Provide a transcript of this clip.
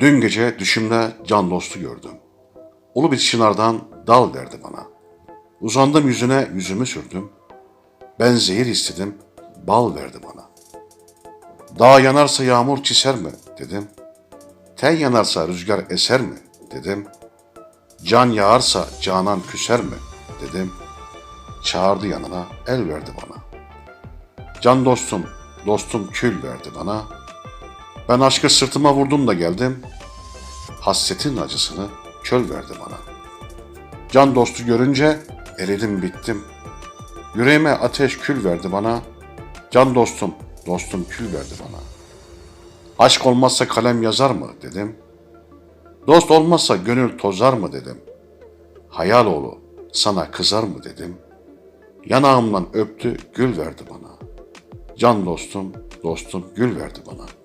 Dün gece düşümde can dostu gördüm. Ulu bir çınardan dal verdi bana. Uzandım yüzüne yüzümü sürdüm. Ben zehir istedim, bal verdi bana. Dağ yanarsa yağmur çiser mi dedim. Ten yanarsa rüzgar eser mi dedim. Can yağarsa canan küser mi dedim. Çağırdı yanına el verdi bana. Can dostum, dostum kül verdi bana. Ben aşkı sırtıma vurdum da geldim. Hasretin acısını çöl verdi bana. Can dostu görünce eridim bittim. Yüreğime ateş kül verdi bana. Can dostum, dostum kül verdi bana. Aşk olmazsa kalem yazar mı dedim. Dost olmazsa gönül tozar mı dedim. Hayal oğlu sana kızar mı dedim. Yanağımdan öptü gül verdi bana. Can dostum, dostum gül verdi bana.''